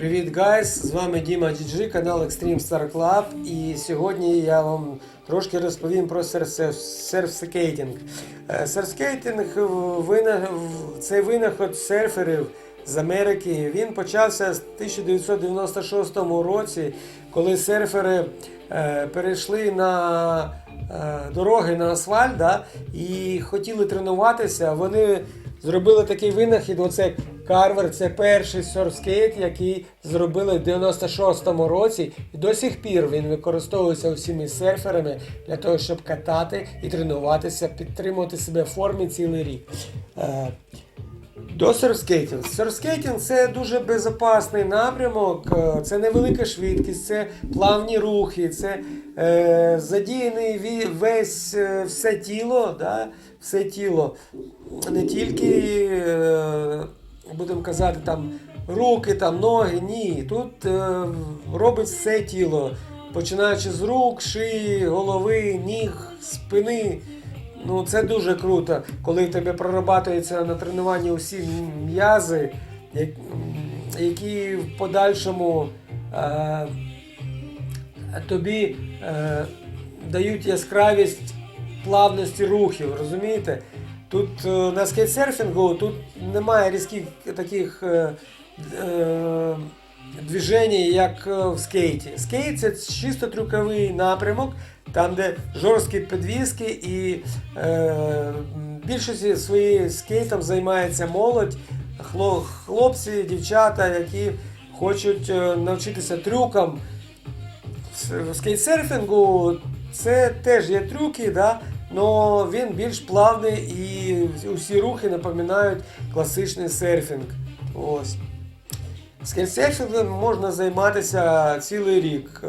Привіт, гайс! З вами Діма Діджи, канал Extreme Star Club. І сьогодні я вам трошки розповім про серфскейтинг. Е, Серфскейтинг це винаход серферів з Америки. Він почався з 1996 році, коли серфери е, перейшли на е, дороги на асфальт да, і хотіли тренуватися. Вони зробили такий винахід. Оце Карвер це перший серфскейт, який зробили в 96-му році. І до сих пір він використовується усіми серферами для того, щоб катати і тренуватися, підтримувати себе в формі цілий рік. До серфскейтинг. Серфскейтинг це дуже безпечний напрямок, е, це невелика швидкість, це плавні рухи, це е, задіяний весь е, все тіло, да, все тіло. Не тільки, е, будемо казати, там руки, там, ноги, ні. Тут е, робить все тіло, починаючи з рук, шиї, голови, ніг, спини. Ну, це дуже круто, коли в тебе прорабатуються на тренуванні усі м'язи, які в подальшому е, тобі е, дають яскравість плавності рухів, розумієте? Тут е, на скейтсерфінгу тут немає різких таких е, е, движень, як е, в скейті. Скейт це чисто трюковий напрямок, там, де жорсткі підвіски і е, більшості своєю скейтом займається молодь, хлопці, дівчата, які хочуть е, навчитися трюкам. В скейтсерфінгу це теж є трюки, да? але він більш плавний і усі рухи напоминають класичний серфінг. Ось. Скейтсерфінгом можна займатися цілий рік, е,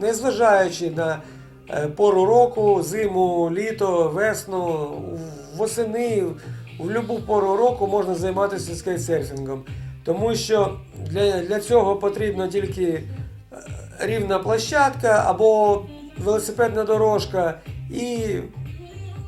незважаючи на е, пору року, зиму, літо, весну, восени, в будь-яку пору року можна займатися скейтсерфінгом. Тому що для, для цього потрібно тільки е, рівна площадка або велосипедна дорожка і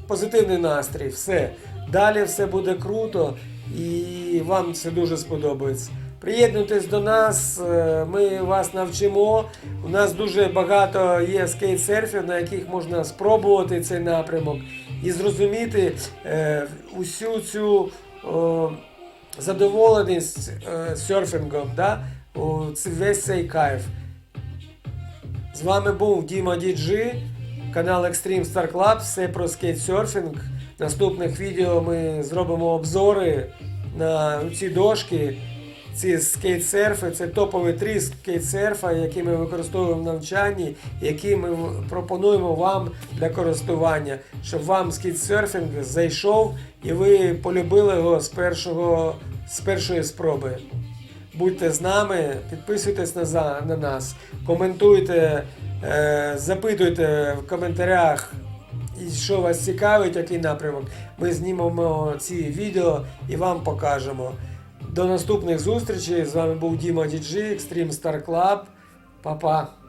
позитивний настрій. Все. Далі все буде круто і вам це дуже сподобається. Приєднуйтесь до нас, е, ми вас навчимо. У нас дуже багато є скейтсерфів, на яких можна спробувати цей напрямок і зрозуміти е, усю цю задоволеність е, серфінгом, да? Весь цей кайф. З вами був Діма Діджи, канал Extreme Star Club, все про скейтсерфінг. Наступних відео ми зробимо обзори на ці дошки. Ці скейтсерфи, це топові три скейтсерфа, які ми використовуємо в навчанні, які ми пропонуємо вам для користування, щоб вам скейтсерфінг зайшов і ви полюбили його з, першого, з першої спроби. Будьте з нами, підписуйтесь на, на нас, коментуйте, е, запитуйте в коментарях, що вас цікавить, який напрямок. Ми знімемо ці відео і вам покажемо. До наступних зустрічей. З вами був Діма Діджи, Extreme Star Club. Па-па.